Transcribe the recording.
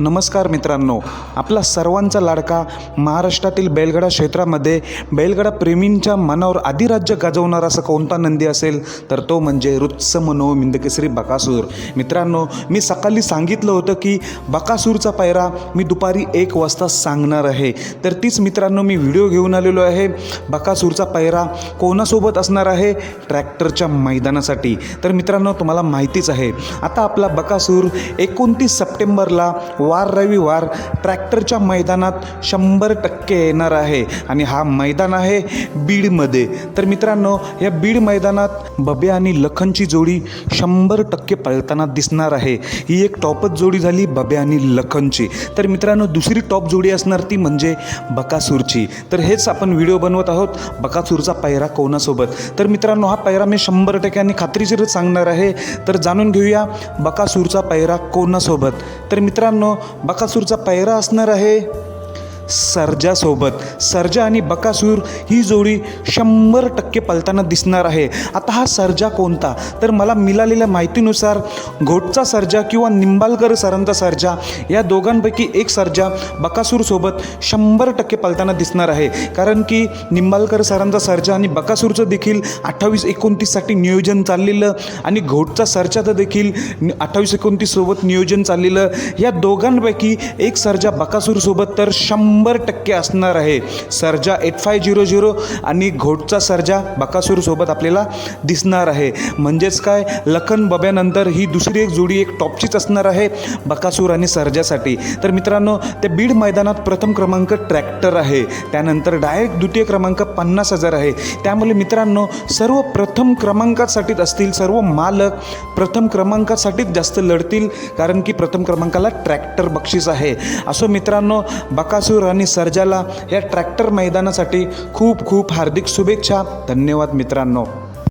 नमस्कार मित्रांनो. आपला सर्वांचा लाडका महाराष्ट्रातील बैलगडा क्षेत्रामध्ये बैलगडा प्रेमींच्या मनावर अधिराज्य गाजवणारा असा कोणता नंदी असेल तर तो म्हणजे रुत्स मनो मिंदकेसरी बकासूर. मित्रांनो मी सकाळी सांगितलं होतं की बकासूरचा पायरा मी दुपारी एक वाजता सांगणार आहे. तर तीच मित्रांनो मी व्हिडिओ घेऊन आलेलो आहे. बकासूरचा पायरा कोणासोबत असणार आहे? ट्रॅक्टरच्या मैदानासाठी. तर मित्रांनो तुम्हाला माहितीच आहे. आता आपला बकासूर एकोणतीस सप्टेंबरला वार रविवार ट्रॅक्टरच्या मैदानात शंभर टक्के येणार आहे. आणि हा मैदान आहे बीडमध्ये. तर मित्रांनो या बीड मैदानात बबे आणि लखनची जोडी शंभर टक्के पळताना दिसणार आहे. ही एक टॉपच जोडी झाली बबे आणि लखनची. तर मित्रांनो दुसरी टॉप जोडी असणार ती म्हणजे बकासूरची. तर हेच आपण व्हिडिओ बनवत आहोत बकासूरचा पैरा कोणासोबत. तर मित्रांनो हा पैरा मी शंभर टक्के आणि खात्रीशीरच सांगणार आहे. तर जाणून घेऊया बकासूरचा पैरा कोणासोबत. तर मित्रांनो बकासूरचा पैरा असणार आहे. सर्जासोबत. सर्जा आणि बकासूर ही जोडी शंभर टक्के पलताना दिसणार आहे. आता हा सर्जा कोणता? तर मला मिळालेल्या माहितीनुसार घोटचा सर्जा किंवा निंबालकर सरांचा सर्जा या दोघांपैकी एक सर्जा बकासूरसोबत शंभर टक्के पलताना दिसणार आहे. कारण की निंबालकर सरांचा सर्जा आणि बकासूरचं देखील अठ्ठावीस एकोणतीससाठी नियोजन चाललेलं आणि घोटचा सर्जाचं देखील अठ्ठावीस एकोणतीससोबत नियोजन चाललेलं या दोघांपैकी एक सर्जा बकासूरसोबत तर शंभर टक्के असणार आहे. Sarja eight five zero zero आणि घोटचा सर्जा बकासूरसोबत आपल्याला दिसणार आहे. म्हणजेच काय? लखन बब्यानंतर ही दुसरी एक जोडी एक टॉपचीच असणार आहे बकासूर आणि सर्जासाठी. तर मित्रांनो त्या बीड मैदानात प्रथम क्रमांक ट्रॅक्टर आहे. त्यानंतर डायरेक्ट द्वितीय क्रमांक पन्नास हजार आहे. त्यामुळे मित्रांनो सर्व प्रथम क्रमांकासाठीच असतील सर्व मालक प्रथम क्रमांकासाठीच जास्त लढतील कारण की प्रथम क्रमांकाला ट्रॅक्टर बक्षीस आहे. असो मित्रांनो बकासूर आणि सर्जाला या ट्रॅक्टर मैदानासाठी खूप खूप हार्दिक शुभेच्छा. धन्यवाद मित्रांनो.